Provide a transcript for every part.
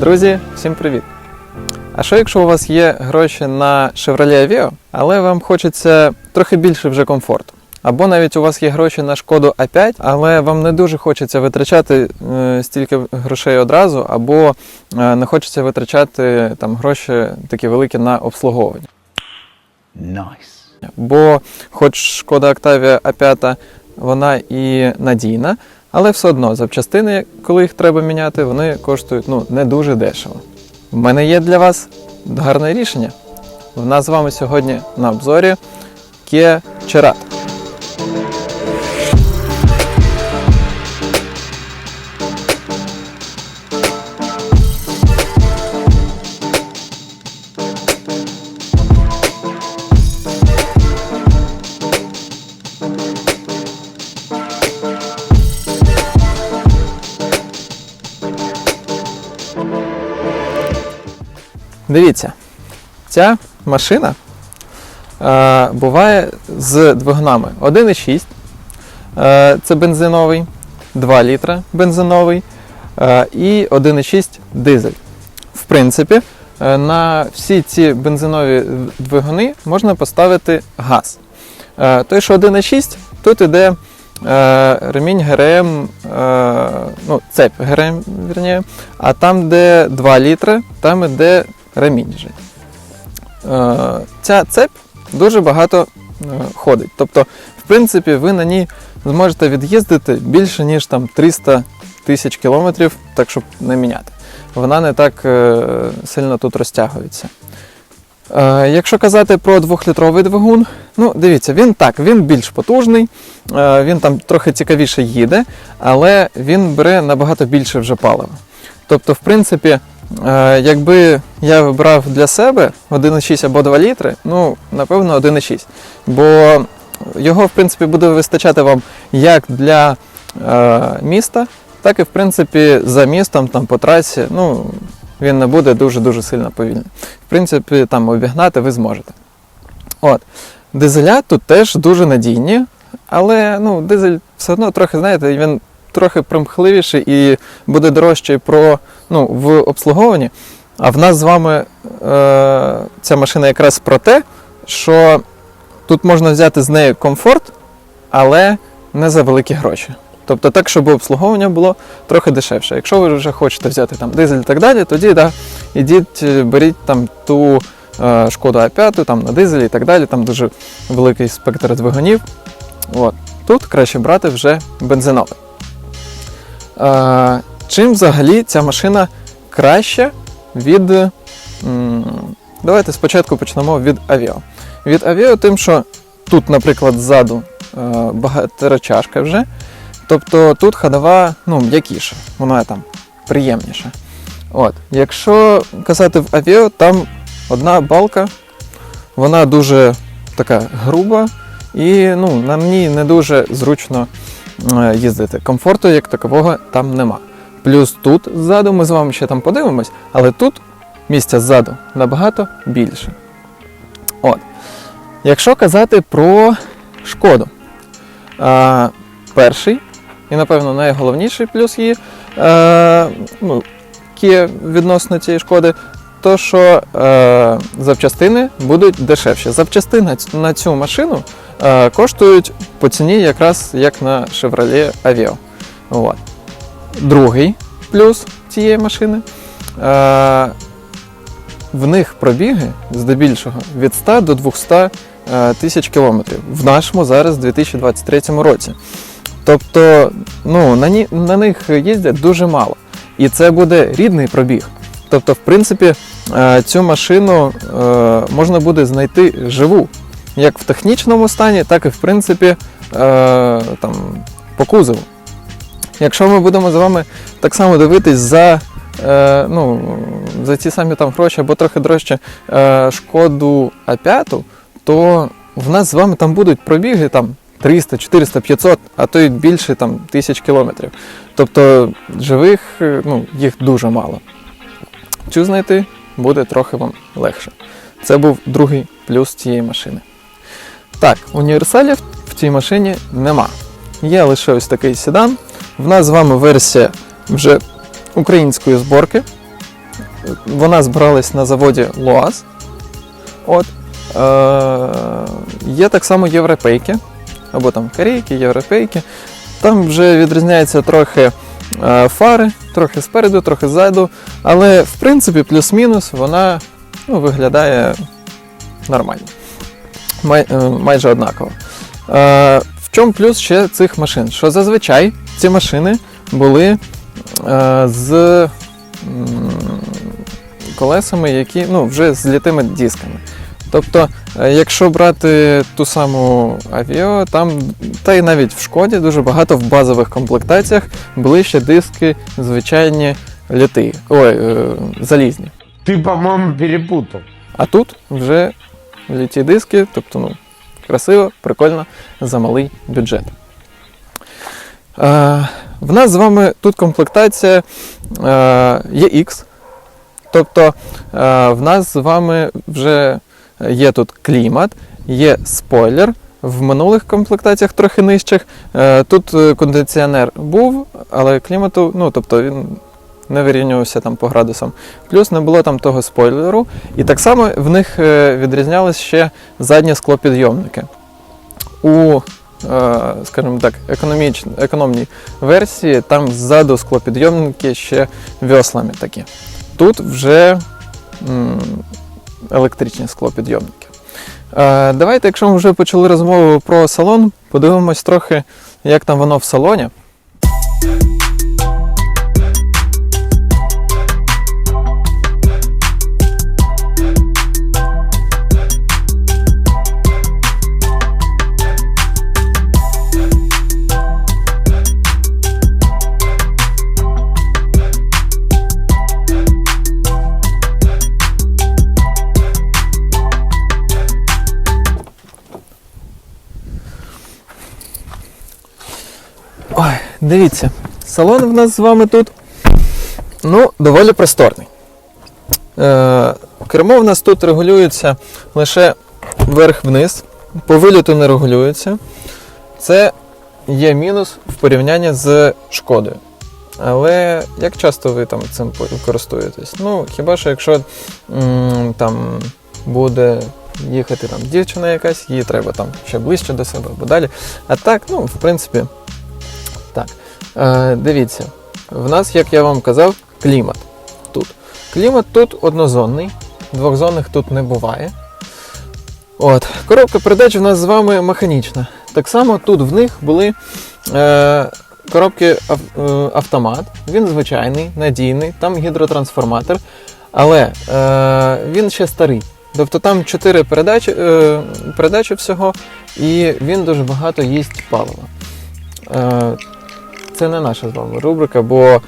Друзі, всім привіт! А що якщо у вас є гроші на Chevrolet Aveo, але вам хочеться трохи більше вже комфорту? Або навіть у вас є гроші на шкоду А5, але вам не дуже хочеться витрачати е, стільки грошей одразу, або е, не хочеться витрачати там гроші такі великі на обслуговування. Nice. Бо, хоч шкода Octavia А5, вона і надійна, але все одно запчастини, коли їх треба міняти, вони коштують ну, не дуже дешево. У мене є для вас гарне рішення. У нас з вами сьогодні на обзорі Kia Cerato. Дивіться, ця машина е, буває з двигунами 1,6, е, це бензиновий, 2 літра бензиновий е, і 1,6 дизель. В принципі, е, на всі ці бензинові двигуни можна поставити газ. Е, той, що 1,6, тут іде е, ремінь ГРМ, е, ну, цепь ГРМ, вірніше, а там, де 2 літри, там іде ремінь. же. Е, ця цепь дуже багато е, ходить. Тобто, в принципі, ви на ній зможете від'їздити більше, ніж там 300 тисяч кілометрів, так щоб не міняти. Вона не так е, сильно тут розтягується. Якщо казати про двохлітровий двигун, ну дивіться, він так, він більш потужний, він там трохи цікавіше їде, але він бере набагато більше вже палива. Тобто, в принципі, якби я вибрав для себе 1,6 або 2 літри, ну, напевно, 1,6. Бо його, в принципі, буде вистачати вам як для е, міста, так і в принципі за містом, там по трасі, ну, він не буде дуже-дуже сильно повільний. В принципі, там обігнати ви зможете. От. Дизеля тут теж дуже надійні, але ну, дизель все одно трохи, знаєте, він трохи примхливіший і буде дорожчий про, ну, в обслуговуванні. А в нас з вами е, ця машина якраз про те, що тут можна взяти з неї комфорт, але не за великі гроші. Тобто так, щоб обслуговування було трохи дешевше. Якщо ви вже хочете взяти там дизель і так далі, тоді да, ідіть, е, беріть там ту е, шкоду А5, там на дизелі і так далі, там дуже великий спектр двигунів. От. Тут краще брати вже бензиновий. Чим взагалі ця машина краща від. Давайте спочатку почнемо від Aveo. Від Aveo тим, що тут, наприклад, ззаду е, багаторочашка вже. Тобто тут ходова ну, м'якіша, вона там приємніша. От. Якщо казати в Aveo, там одна балка, вона дуже така груба і ну, на ній не дуже зручно їздити. Комфорту як такового там нема. Плюс тут ззаду ми з вами ще там подивимось, але тут місця ззаду набагато більше. От. Якщо казати про шкоду, а, перший і, напевно, найголовніший плюс її е, ну, відносно цієї шкоди, то що е, запчастини будуть дешевші. Запчастини на цю машину е, коштують по ціні якраз як на Chevrolet Aveo. От. Другий плюс цієї машини. Е, в них пробіги здебільшого від 100 до 200 е, тисяч кілометрів в нашому зараз 2023 році. Тобто, ну, на, ні, на них їздять дуже мало. І це буде рідний пробіг. Тобто, в принципі, е, цю машину е, можна буде знайти живу, як в технічному стані, так і в принципі е, там, по кузову. Якщо ми будемо з вами так само дивитись за, е, ну, за ті самі там гроші або трохи дорожче е, шкоду А5, то в нас з вами там будуть пробіги там 300, 400, 500, а то й більше там тисяч кілометрів. Тобто живих е, ну, їх дуже мало. Цю знайти буде трохи вам легше. Це був другий плюс цієї машини. Так, універсалів в цій машині нема. Є лише ось такий седан. В нас з вами версія вже української зборки. вона збиралась на заводі ЛОАЗ. От. Е, є так само європейки, або там корейки, європейки. Там вже відрізняється трохи е, фари, трохи спереду, трохи ззаду. Але в принципі, плюс-мінус вона ну, виглядає нормально. Май, е, майже однаково. Е, в чому плюс ще цих машин? Що зазвичай ці машини були е, з колесами, які ну, вже з літими дисками. Тобто, якщо брати ту саму авіо, там, та й навіть в шкоді дуже багато в базових комплектаціях були ще диски звичайні літи, ой, залізні. Ты, по-моему, перепутал. А тут вже літі диски, тобто ну, красиво, прикольно, за малий бюджет. Е, в нас з вами тут комплектація е, EX. Тобто е, в нас з вами вже є тут клімат, є спойлер. В минулих комплектаціях трохи нижчих. Е, тут е, кондиціонер був, але клімату, ну тобто він не вирівнювався там по градусам. Плюс не було там того спойлеру. І так само в них е, відрізнялись ще задні склопідйомники. У, е, скажімо так, економній версії там ззаду склопідйомники ще веслами такі. Тут вже електричні склопідйомники. Е, давайте, якщо ми вже почали розмову про салон, подивимось трохи, як там воно в салоні. Дивіться, салон в нас з вами тут ну, доволі просторний. Е, кермо в нас тут регулюється лише вверх-вниз, по виліту не регулюється. Це є мінус в порівнянні з шкодою. Але як часто ви там цим користуєтесь? Ну, хіба що якщо там буде їхати там дівчина якась, їй треба там ще ближче до себе або далі. А так, ну, в принципі, так. Е, дивіться, в нас, як я вам казав, клімат тут. Клімат тут однозонний, двохзонних тут не буває. От. Коробка передач в нас з вами механічна. Так само тут в них були е, коробки е, автомат. Він звичайний, надійний, там гідротрансформатор, але е, він ще старий. Тобто там 4 передачі, е, передачі всього, і він дуже багато їсть палива. Е, це не наша з вами рубрика, бо е,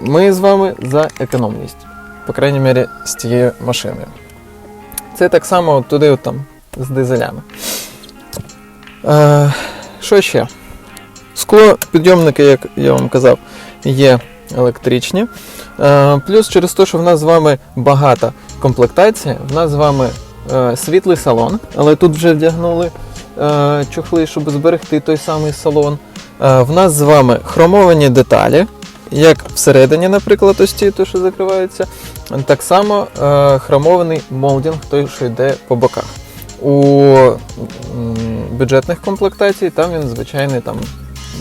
ми з вами за економність, по крайній мірі, з цією машиною. Це так само туди от там з дизелями. Е, що ще? Скло підйомники, як я вам казав, є електричні. Е, плюс через те, що в нас з вами багата комплектація, в нас з вами е, світлий салон, але тут вже вдягнули е, чохли, щоб зберегти той самий салон. Е, В нас з вами хромовані деталі, як всередині, наприклад, ось ті, то, що закриваються. Так само е, хромований молдінг, той, що йде по боках. У бюджетних комплектацій там він звичайний там,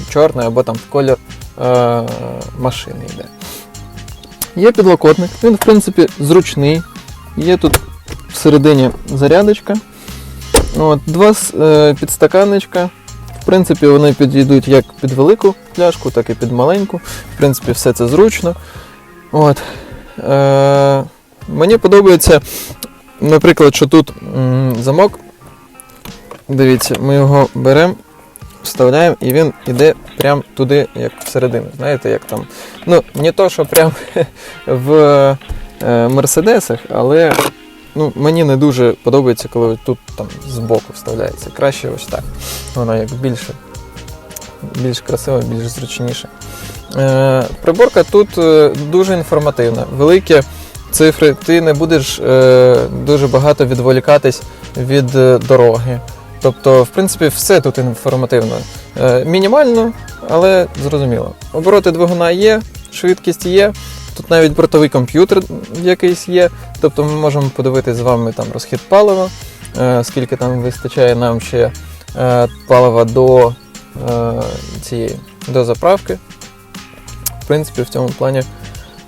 чорний або там в колір е, машини йде. Є підлокотник, він в принципі зручний. Є тут всередині зарядочка. От, два е, підстаканничка. Принципі, вони підійдуть як під велику пляшку, так і під маленьку. В принципі, все це зручно. От. Е, мені подобається, наприклад, що тут м, замок. Дивіться, ми його беремо, вставляємо і він іде прямо туди, як всередину. Знаєте, як там. Ну, не то, що прямо в е, мерседесах, але ну, мені не дуже подобається, коли тут там збоку вставляється. Краще ось так. Воно як більше, більш красиво, більш зручніше. Е, приборка тут е, дуже інформативна. Великі цифри, ти не будеш е, дуже багато відволікатись від е, дороги. Тобто, в принципі, все тут інформативно. Е, мінімально, але зрозуміло. Обороти двигуна є, швидкість є, Тут навіть бортовий комп'ютер якийсь є. Тобто ми можемо подивитися з вами там розхід палива, е, скільки там вистачає нам ще е, палива до е, цієї до заправки. В принципі, в цьому плані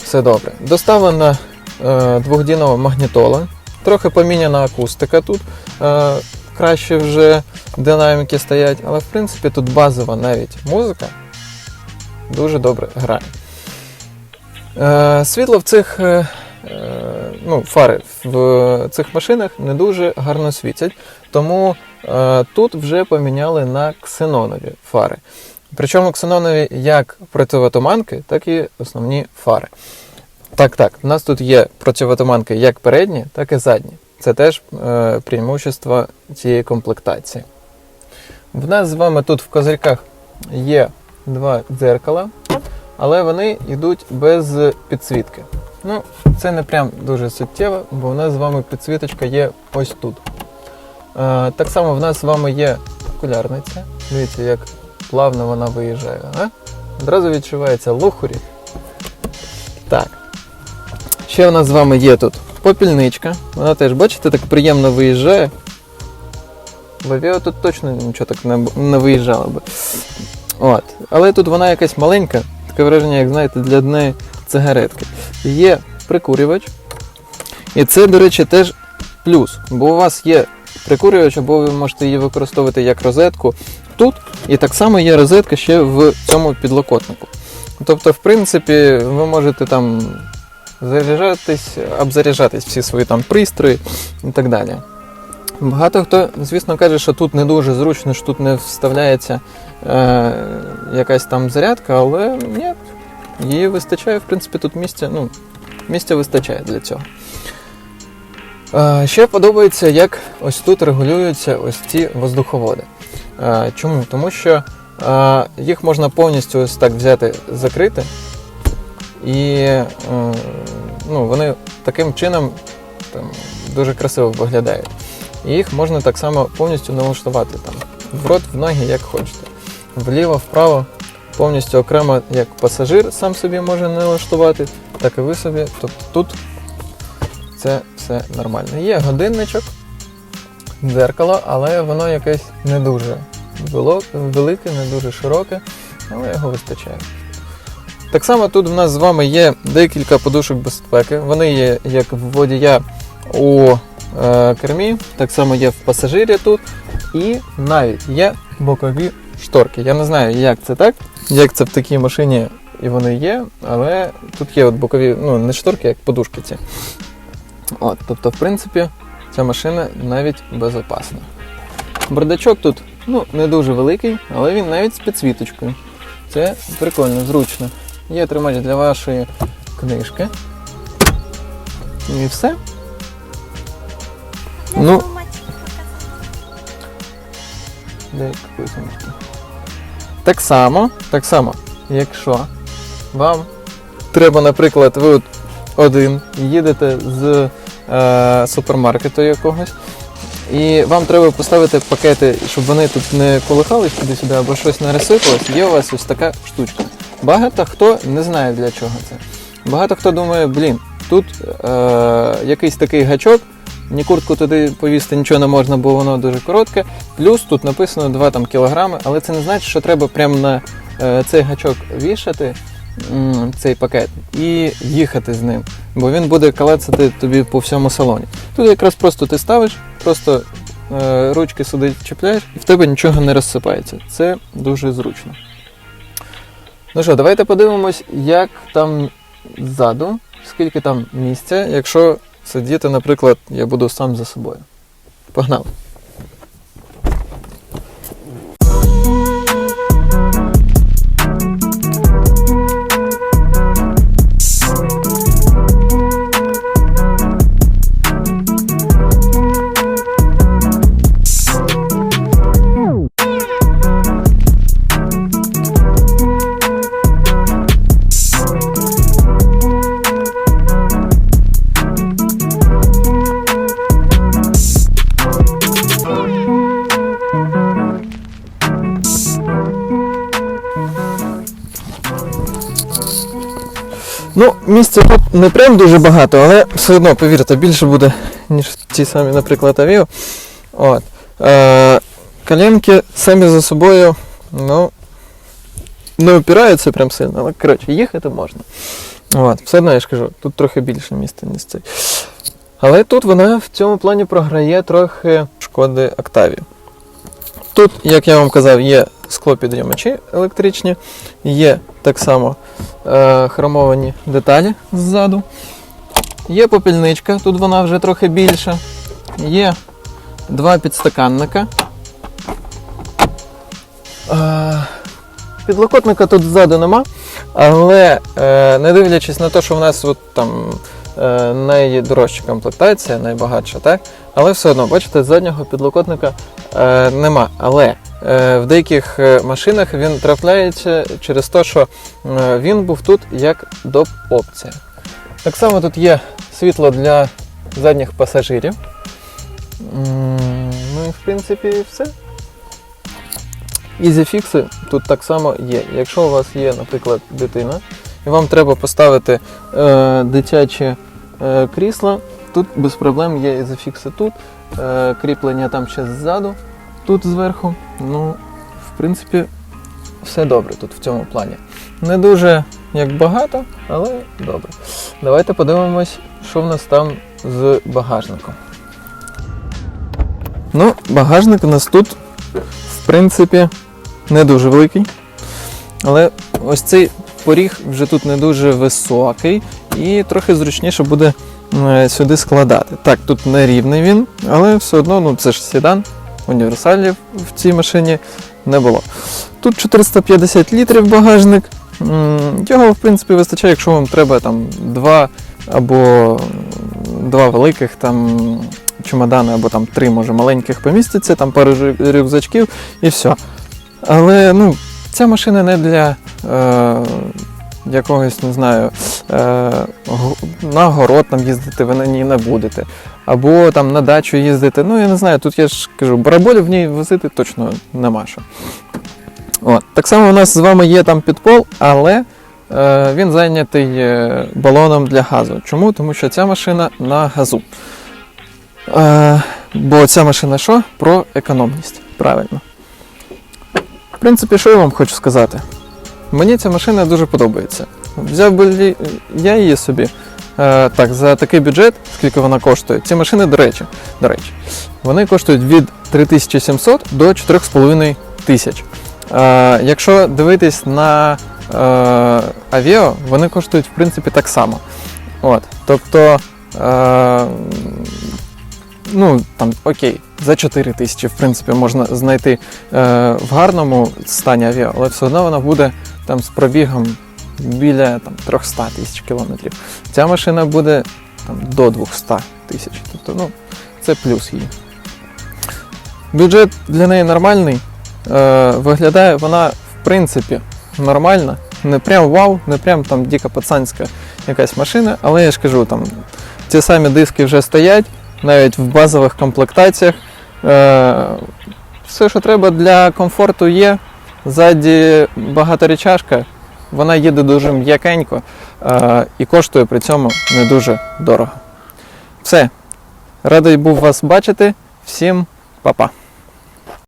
все добре. Доставлена двохдінова магнітола, трохи поміняна акустика тут. Краще вже динаміки стоять, але в принципі тут базова навіть музика дуже добре грає. Е, світло в цих е, е, ну, фари в цих машинах не дуже гарно світять, тому тут вже поміняли на ксенонові фари. Причому ксенонові як противотуманки, так і основні фари. Так, так, у нас тут є противотуманки як передні, так і задні. Це теж е, преимущество цієї комплектації. В нас з вами тут в козирьках є два дзеркала, але вони йдуть без підсвітки. Ну, це не прям дуже суттєво, бо в нас з вами підсвіточка є ось тут. Е, так само в нас з вами є окулярниця. Дивіться, як плавно вона виїжджає. А? Одразу відчувається лухурі. Так. Ще у нас з вами є тут попільничка. Вона теж, бачите, так приємно виїжджає. В авіо тут точно нічого так не, не виїжджало би. От. Але тут вона якась маленька, таке враження, як знаєте, для однієї цигаретки. Є прикурювач. І це, до речі, теж плюс. Бо у вас є прикурювач, або ви можете її використовувати як розетку тут. І так само є розетка ще в цьому підлокотнику. Тобто, в принципі, ви можете там заряджатись, обзаряджатись всі свої там пристрої і так далі. Багато хто, звісно, каже, що тут не дуже зручно, що тут не вставляється е, якась там зарядка, але ні, її вистачає, в принципі, тут місця, ну, місця вистачає для цього. Е, ще подобається, як ось тут регулюються ось ці воздуховоди. Е, чому? Тому що е, їх можна повністю ось так взяти, закрити, і е, ну, вони таким чином там, дуже красиво виглядають. І їх можна так само повністю налаштувати там, в рот, в ноги, як хочете. Вліво, вправо, повністю окремо, як пасажир сам собі може налаштувати, так і ви собі. Тобто тут це все нормально. Є годинничок, дзеркало, але воно якесь не дуже велике, не дуже широке, але його вистачає. Так само тут в нас з вами є декілька подушок безпеки. Вони є як водія у кермі, так само є в пасажирі тут. І навіть є бокові шторки. Я не знаю, як це так, як це в такій машині і вони є, але тут є от бокові, ну не шторки, як подушки ці. От, тобто, в принципі, ця машина навіть безопасна. Бардачок тут ну, не дуже великий, але він навіть з підсвіточкою. Це прикольно, зручно. Є тримач для вашої книжки. І все. Ну, де? Так само, так само, якщо вам треба, наприклад, ви от один їдете з е, супермаркету якогось, і вам треба поставити пакети, щоб вони тут не колихались туди-сюди або щось не розсипалось, є у вас ось така штучка. Багато хто не знає для чого це. Багато хто думає, блін, тут е, якийсь такий гачок, ні куртку туди повісти нічого не можна, бо воно дуже коротке. Плюс тут написано 2 там, кілограми, але це не значить, що треба прямо на е, цей гачок вішати цей пакет і їхати з ним, бо він буде калацати тобі по всьому салоні. Тут якраз просто ти ставиш, просто е, ручки сюди чіпляєш, і в тебе нічого не розсипається. Це дуже зручно. Ну що, давайте подивимось, як там ззаду, скільки там місця, якщо сидіти, наприклад, я буду сам за собою. Погнали! Не прям дуже багато, але все одно, повірте, більше буде, ніж ті самі, наприклад, авіо. От. Е, коленки самі за собою, ну, не опираються прям сильно, але коротше, їхати можна. От, все одно я ж кажу, тут трохи більше місця, ніж цей. Але тут вона в цьому плані програє трохи шкоди Octavia. Тут, як я вам казав, є склопідйомачі електричні, є так само е, хромовані деталі ззаду. Є попільничка, тут вона вже трохи більша. Є два підстаканника. Е, підлокотника тут ззаду нема, але е, не дивлячись на те, що в нас от, там е, найдорожча комплектація, найбагатша, так? Але все одно, бачите, заднього підлокотника е, нема. Але в деяких е, машинах він трапляється через те, що е, він був тут як доп опція. Так само тут є світло для задніх пасажирів. Ну і в принципі все. Ізіфікси тут так само є. Якщо у вас є, наприклад, дитина, і вам треба поставити е, дитяче е, крісло, тут без проблем є ізофікси тут, е, кріплення там ще ззаду, тут зверху. Ну, в принципі, все добре тут в цьому плані. Не дуже як багато, але добре. Давайте подивимось, що в нас там з багажником. Ну, багажник у нас тут, в принципі, не дуже великий. Але ось цей поріг вже тут не дуже високий і трохи зручніше буде е, сюди складати. Так, тут не рівний він, але все одно ну, це ж седан, універсалів в цій машині не було. Тут 450 літрів багажник. Його, в принципі, вистачає, якщо вам треба там два або два великих там чемодани, або там три, може, маленьких поміститься, там пару рюкзачків і все. Але ну, ця машина не для е, якогось, не знаю, е, на город там їздити ви на ній не будете. Або там на дачу їздити. Ну, я не знаю, тут я ж кажу, бараболів в ній возити точно нема що. От. Так само у нас з вами є там підпол, але е, він зайнятий е, балоном для газу. Чому? Тому що ця машина на газу. Е, бо ця машина що? Про економність. Правильно. В принципі, що я вам хочу сказати? Мені ця машина дуже подобається. Взяв би я її собі так, за такий бюджет, скільки вона коштує. Ці машини, до речі, до речі, вони коштують від 3700 до 4500 тисяч. Е, якщо дивитись на е, Aveo, вони коштують в принципі так само. От, тобто, е, ну там окей, за 4 тисячі, в принципі, можна знайти е, в гарному стані Aveo, але все одно вона буде там з пробігом біля там, 300 тисяч кілометрів. Ця машина буде там, до 200 тисяч. Тобто, ну, це плюс її. Бюджет для неї нормальний. Е, виглядає вона, в принципі, нормальна. Не прям вау, не прям там дико пацанська якась машина, але я ж кажу, там ці самі диски вже стоять, навіть в базових комплектаціях. Е, все, що треба для комфорту є. Ззаді багаторічашка, вона їде дуже м'якенько е, і коштує при цьому не дуже дорого. Все. Радий був вас бачити. Всім па-па.